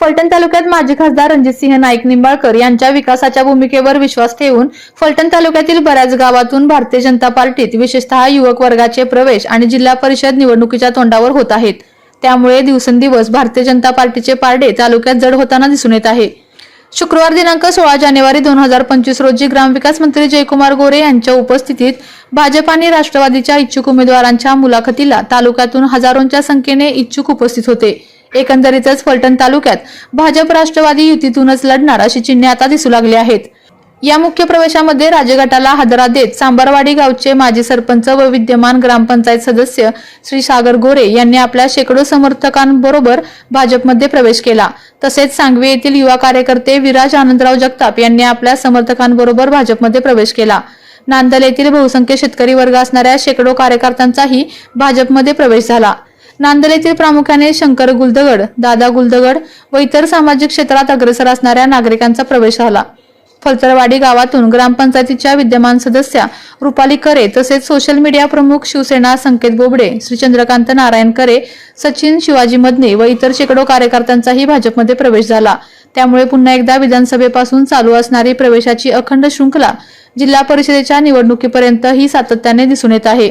फलटण तालुक्यात माजी खासदार रणजितसिंह नाईक निंबाळकर यांच्या विकासाच्या भूमिकेवर विश्वास ठेवून फलटण तालुक्यातील बऱ्याच गावातून भारतीय जनता पार्टीत विशेषतः युवक वर्गाचे प्रवेश आणि जिल्हा परिषद निवडणुकीच्या तोंडावर होत आहेत. त्यामुळे दिवसेंदिवस भारतीय जनता पार्टीचे पारडे तालुक्यात जड होताना दिसून येत आहे. शुक्रवार दिनांक सोळा जानेवारी दोन हजार पंचवीस रोजी ग्रामविकास मंत्री जयकुमार गोरे यांच्या उपस्थितीत भाजप आणि राष्ट्रवादीच्या इच्छुक उमेदवारांच्या मुलाखतीला तालुक्यातून हजारोंच्या संख्येने इच्छुक उपस्थित होते. एकंदरीतच फलटण तालुक्यात भाजप राष्ट्रवादी युतीतूनच लढणार अशी चिन्हे आता दिसू लागली आहेत. या मुख्य प्रवेशामध्ये राजगटाला हादरा देत सांबरवाडी गावचे माजी सरपंच व विद्यमान ग्रामपंचायत सदस्य श्री सागर गोरे यांनी आपल्या शेकडो समर्थकांबरोबर भाजपमध्ये प्रवेश केला. तसेच सांगवी येथील युवा कार्यकर्ते विराज आनंदराव जगताप यांनी आपल्या समर्थकांबरोबर भाजपमध्ये प्रवेश केला. नांदल येथील बहुसंख्य शेतकरी वर्ग असणाऱ्या शेकडो कार्यकर्त्यांचाही भाजपमध्ये प्रवेश झाला. नांदेड येथील प्रामुख्याने शंकर गुलदगड दादा गुलदगड व इतर सामाजिक क्षेत्रात अग्रेसर असणाऱ्या नागरिकांचा प्रवेश झाला. फलतरवाडी गावातून ग्रामपंचायतीच्या विद्यमान सदस्या रुपाली करे तसेच सोशल मीडिया प्रमुख शिवसेना संकेत बोबडे श्री चंद्रकांत नारायण करे सचिन शिवाजी मदने व इतर शेकडो कार्यकर्त्यांचाही भाजपमध्ये प्रवेश झाला. त्यामुळे पुन्हा एकदा विधानसभेपासून चालू असणारी प्रवेशाची अखंड शृंखला जिल्हा परिषदेच्या निवडणुकीपर्यंत ही सातत्याने दिसून येत आहे.